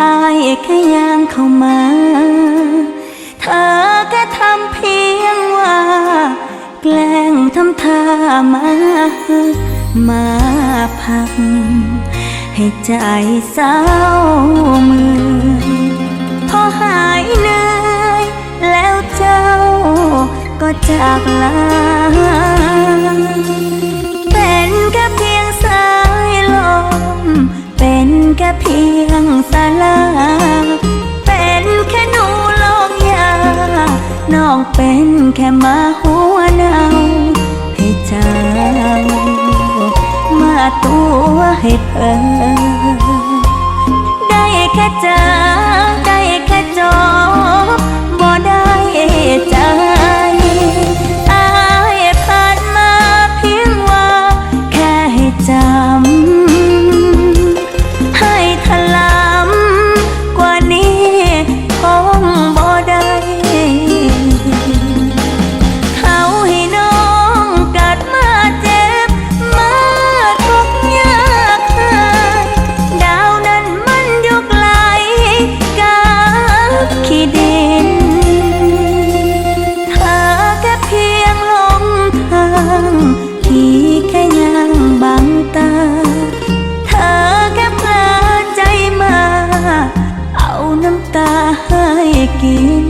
อายแค่ย่างเข้ามา เธอแค่ทำเพียงว่า แกล้งทำท่ามา มาพัก ให้ใจเศร้ามือพอหายเหนื่อยแล้วเจ้าก็จากลาเป็นแค่เพียงสายลม เป็นแค่เพียง ลา เป็นแค่หนูลองยา น้องเป็นแค่มาหัวเนาให้เจ้า มาตัวให้เพอได้แค่เจอได้แค่จบ กิน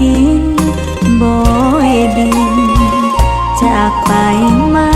กินบ่อยบิน จากไปมา